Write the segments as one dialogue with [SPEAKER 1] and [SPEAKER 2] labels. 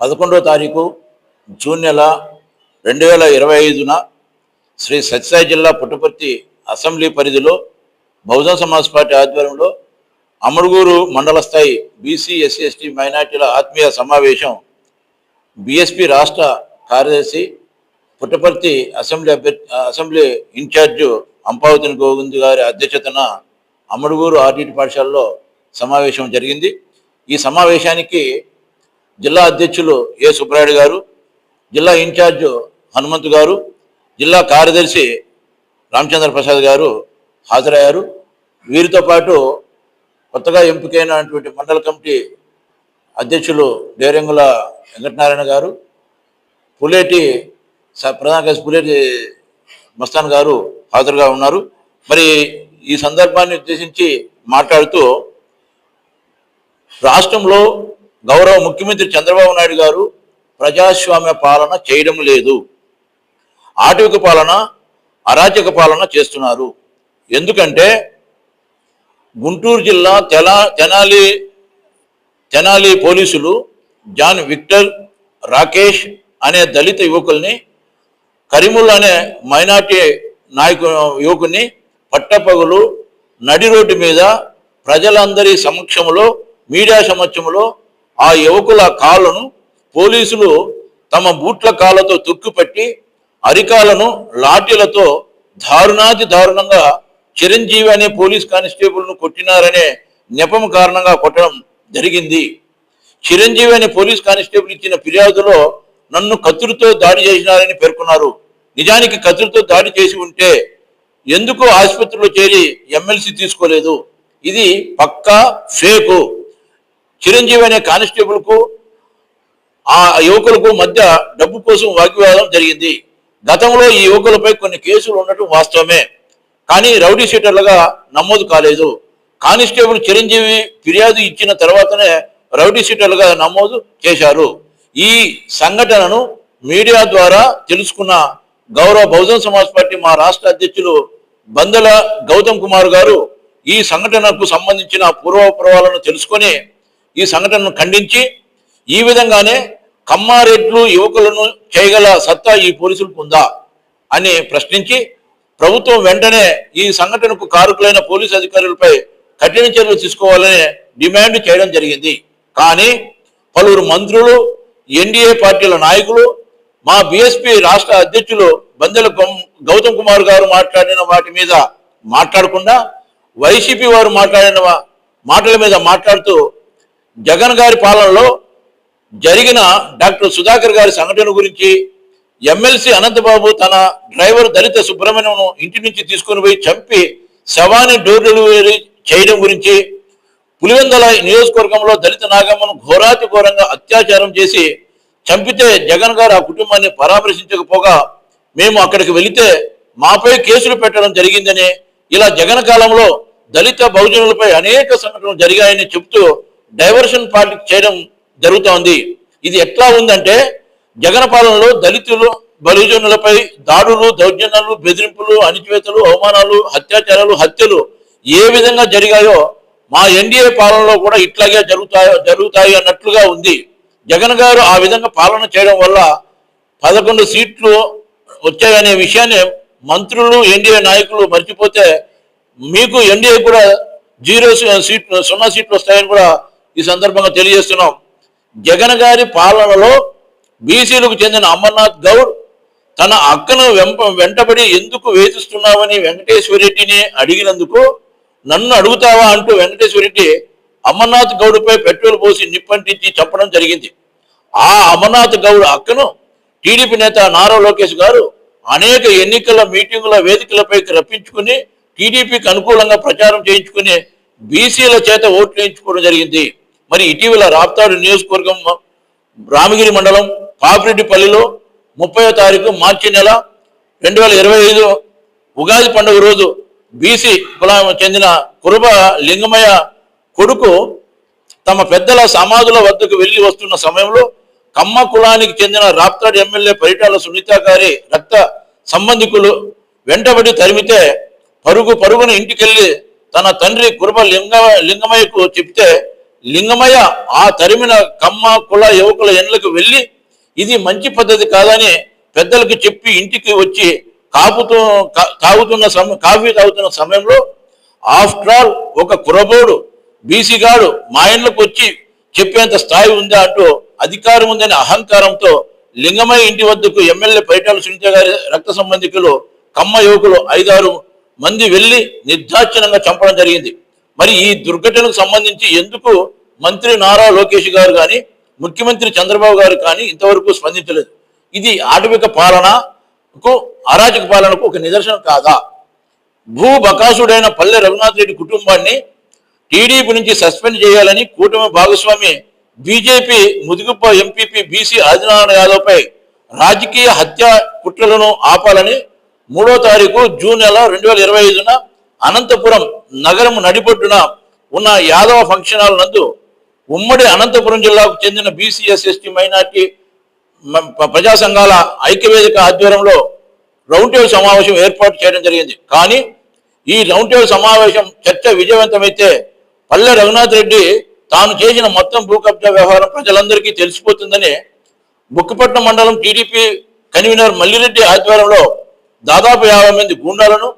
[SPEAKER 1] పదకొండవ తారీఖు జూన్ నెల రెండు వేల ఇరవై ఐదున శ్రీ సత్యసాయి జిల్లా పుట్టపర్తి అసెంబ్లీ పరిధిలో బహుజన సమాజ్ పార్టీ ఆధ్వర్యంలో అమడుగూరు మండల స్థాయి బీసీ ఎస్సీ ఎస్టీ మైనార్టీల ఆత్మీయ సమావేశం బీఎస్పీ రాష్ట్ర కార్యదర్శి పుట్టపర్తి అసెంబ్లీ అసెంబ్లీ ఇన్ఛార్జ్ అంపావతిని గోవింద్ గారి అధ్యక్షతన అమడుగూరు ఆర్డిటి పాఠశాలలో సమావేశం జరిగింది. ఈ సమావేశానికి జిల్లా అధ్యక్షులు ఏ సుబ్రాయుడు గారు జిల్లా ఇన్ఛార్జ్ హనుమంతు గారు జిల్లా కార్యదర్శి రామచంద్ర ప్రసాద్ గారు హాజరయ్యారు. వీరితో పాటు కొత్తగా ఎంపికైనటువంటి మండల కమిటీ అధ్యక్షులు డేరెంగుల వెంకటనారాయణ గారు పులేటి ప్రధాన కలిసి పులేటి మస్తాన్ గారు హాజరుగా ఉన్నారు. మరి ఈ సందర్భాన్ని ఉద్దేశించి మాట్లాడుతూ రాష్ట్రంలో గౌరవ ముఖ్యమంత్రి చంద్రబాబు నాయుడు గారు ప్రజాస్వామ్య పాలన చేయడం లేదు. ఆటవిక పాలన అరాచక పాలన చేస్తున్నారు. ఎందుకంటే గుంటూరు జిల్లా తెలా తెనాలి తెనాలి పోలీసులు జాన్ విక్టర్ రాకేష్ అనే దళిత యువకుల్ని కరీముల్ అనే మైనార్టీ నాయకు యువకుని పట్టపగులు నడి రోడ్డు మీద ప్రజలందరి సమక్షంలో మీడియా సమక్షంలో ఆ యువకుల కాళ్ళను పోలీసులు తమ బూట్ల కాళ్ళతో తొక్కుపట్టి అరికాలను లాఠీలతో దారుణాతి దారుణంగా చిరంజీవి అనే పోలీస్ కానిస్టేబుల్ను కొట్టినారనే నెపం కారణంగా కొట్టడం జరిగింది. చిరంజీవి అనే పోలీస్ కానిస్టేబుల్ ఇచ్చిన ఫిర్యాదులో నన్ను కత్తులతో దాడి చేసినారని పేర్కొన్నారు. నిజానికి కత్తులతో దాడి చేసి ఉంటే ఎందుకు ఆసుపత్రిలో చేరి ఎమ్మెల్సీ తీసుకోలేదు? ఇది పక్కా ఫేకు. చిరంజీవి అనే కానిస్టేబుల్కు ఆ యువకులకు మధ్య డబ్బు కోసం వాగ్వివాదం జరిగింది. గతంలో ఈ యువకులపై కొన్ని కేసులు ఉండటం వాస్తవమే. కానీ రౌడీ షీటర్లుగా నమోదు కాలేదు. కానిస్టేబుల్ చిరంజీవి ఫిర్యాదు ఇచ్చిన తర్వాతనే రౌడీ షీటర్లుగా నమోదు చేశారు. ఈ సంఘటనను మీడియా ద్వారా తెలుసుకున్న గౌరవ బహుజన్ సమాజ్ పార్టీ మా రాష్ట్ర అధ్యక్షులు బందల గౌతమ్ కుమార్ గారు ఈ సంఘటనకు సంబంధించిన పూర్వపురవాలను తెలుసుకొని ఈ సంఘటనను ఖండించి ఈ విధంగానే కమ్మారెడ్లు యువకులను చేయగల సత్తా ఈ పోలీసులకు ఉందా అని ప్రశ్నించి ప్రభుత్వం వెంటనే ఈ సంఘటనకు కారుకులైన పోలీసు అధికారులపై కఠిన చర్యలు తీసుకోవాలని డిమాండ్ చేయడం జరిగింది. కానీ పలువురు మంత్రులు ఎన్డీఏ పార్టీల నాయకులు మా బీఎస్పీ రాష్ట్ర అధ్యక్షులు బందెల గౌతమ్ కుమార్ గారు మాట్లాడిన వాటి మీద మాట్లాడకుండా వైసీపీ వారు మాట్లాడిన మాటల మీద మాట్లాడుతూ జగన్ గారి పాలనలో జరిగిన డాక్టర్ సుధాకర్ గారి సంఘటన గురించి ఎమ్మెల్సీ అనంతబాబు తన డ్రైవర్ దళిత సుబ్రహ్మణ్యం ఇంటి నుంచి తీసుకుని పోయి చంపి శవాన్ని డోర్ డెలివరీ చేయడం గురించి పులివెందల నియోజకవర్గంలో దళిత నాగమ్మను ఘోరాతి ఘోరంగా అత్యాచారం చేసి చంపితే జగన్ గారు ఆ కుటుంబాన్ని పరామర్శించకపోగా మేము అక్కడికి వెళితే మాపై కేసులు పెట్టడం జరిగిందని ఇలా జగన్ కాలంలో దళిత బహుజనులపై అనేక సంఘటనలు జరిగాయని చెబుతూ డైవర్షన్ పాలిటిక్స్ చేయడం జరుగుతోంది. ఇది ఎట్లా ఉందంటే జగన్ పాలనలో దళితులు బలిజనులపై దాడులు దౌర్జన్యాలు బెదిరింపులు అణిచివేతలు అవమానాలు అత్యాచారాలు హత్యలు ఏ విధంగా జరిగాయో మా ఎన్డీఏ పాలనలో కూడా ఇట్లాగే జరుగుతాయో జరుగుతాయి అన్నట్లుగా ఉంది. జగన్ గారు ఆ విధంగా పాలన చేయడం వల్ల పదకొండు సీట్లు వచ్చాయనే విషయాన్ని మంత్రులు ఎన్డీఏ నాయకులు మర్చిపోతే మీకు ఎన్డీఏ కూడా జీరో సీట్లు సున్నా సీట్లు వస్తాయని కూడా ఈ సందర్భంగా తెలియజేస్తున్నాం. జగన్ గారి పాలనలో బీసీలకు చెందిన అమర్నాథ్ గౌడ్ తన అక్కను వెంప వెంటబడి ఎందుకు వేధిస్తున్నావని వెంకటేశ్వరరెడ్డిని అడిగినందుకు నన్ను అడుగుతావా? అంటూ వెంకటేశ్వరరెడ్డి అమర్నాథ్ గౌడ్పై పెట్రోల్ పోసి నిప్పంటించి చెప్పడం జరిగింది. ఆ అమర్నాథ్ గౌడ్ అక్కను టీడీపీ నేత నారా లోకేష్ గారు అనేక ఎన్నికల మీటింగుల వేదికలపై రప్పించుకుని టీడీపీకి అనుకూలంగా ప్రచారం చేయించుకుని బీసీల చేత ఓట్లు వేయించుకోవడం జరిగింది. మరి ఇటీవల రాప్తాడు నియోజకవర్గం రామగిరి మండలం పాపిరెడ్డిపల్లిలో ముప్పయో తారీఖు మార్చి నెల రెండు వేల ఇరవై ఐదు ఉగాది పండుగ రోజు బీసీ కులం చెందిన కురుబ లింగమయ్య కొడుకు తమ పెద్దల సమాధుల వద్దకు వెళ్ళి వస్తున్న సమయంలో కమ్మ కులానికి చెందిన రాప్తాడు ఎమ్మెల్యే పరిటాల సునీత గారి రక్త సంబంధికులు వెంటబడి తరిమితే పరుగు పరుగున ఇంటికెళ్ళి తన తండ్రి కురుబ లింగ లింగమయ్యకు చెప్తే లింగమయ్య ఆ తరిమిన కమ్మ కుల యువకుల ఎండ్లకు వెళ్ళి ఇది మంచి పద్ధతి కాదని పెద్దలకు చెప్పి ఇంటికి వచ్చి కాపుతూ తాగుతున్న సమయం కాఫీ తాగుతున్న సమయంలో ఆఫ్టర్ ఆల్ ఒక కురబోడు బీసీగాడు మా ఇంట్లోకి వచ్చి చెప్పేంత స్థాయి ఉందా అంటూ అధికారం ఉందనే అహంకారంతో లింగమయ్య ఇంటి వద్దకు ఎమ్మెల్యే పైటాల సునీత గారి రక్త సంబంధికులు కమ్మ యువకులు ఐదారు మంది వెళ్ళి నిర్దాక్షిణంగా చంపడం జరిగింది. మరి ఈ దుర్ఘటనకు సంబంధించి ఎందుకు మంత్రి నారా లోకేష్ గారు కానీ ముఖ్యమంత్రి చంద్రబాబు గారు కానీ ఇంతవరకు స్పందించలేదు? ఇది ఆటవిక పాలనకు అరాచక పాలనకు ఒక నిదర్శనం కాదా? భూ బకాసుడైన పల్లె రఘునాథ్ రెడ్డి కుటుంబాన్ని టీడీపీ నుంచి సస్పెండ్ చేయాలని కూటమి భాగస్వామి BJP Mudigubba MPP BC Adinarayana యాదవ్పై రాజకీయ హత్య కుట్రలను ఆపాలని మూడో తారీఖు జూన్ నెల రెండు వేల ఇరవై ఐదున అనంతపురం నగరం నడిపొడ్డున ఉన్న యాదవ ఫంక్షన్ హాల్ నందు ఉమ్మడి అనంతపురం జిల్లాకు చెందిన బీసీఎస్ ఎస్టీ మైనార్టీ ప్రజా సంఘాల ఐక్యవేదిక ఆధ్వర్యంలో రౌండ్ టేబుల్ సమావేశం ఏర్పాటు చేయడం జరిగింది. కానీ ఈ రౌండ్ టేబుల్ సమావేశం చర్చ విజయవంతమైతే పల్లె రఘునాథ్ రెడ్డి తాను చేసిన మొత్తం భూ కబ్జా వ్యవహారం ప్రజలందరికీ తెలిసిపోతుందని బుక్కపట్నం మండలం టీడీపీ కన్వీనర్ మల్లిరెడ్డి ఆధ్వర్యంలో దాదాపు యాభై మంది గూండాలను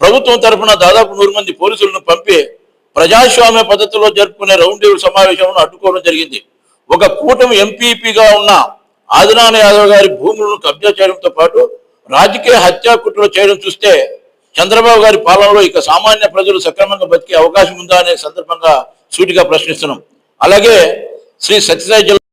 [SPEAKER 1] ప్రభుత్వం తరఫున దాదాపు నూరు మంది పోలీసులను పంపి ప్రజాస్వామ్య పద్ధతిలో జరుపుకునే రౌండ్ టేబుల్ సమావేశంను అడ్డుకోవడం జరిగింది. ఒక కూటమి ఎంపీపీగా ఉన్న ఆదినారాయణ యాదవ్ గారి భూములను కబ్జా చేయడంతో పాటు రాజకీయ హత్యాకుట్రలు చేయడం చూస్తే చంద్రబాబు గారి పాలనలో ఇక సామాన్య ప్రజలు సక్రమంగా బతికే అవకాశం ఉందా అనే సందర్భంగా సూటిగా ప్రశ్నిస్తున్నాం. అలాగే శ్రీ సత్యసాయి జిల్లా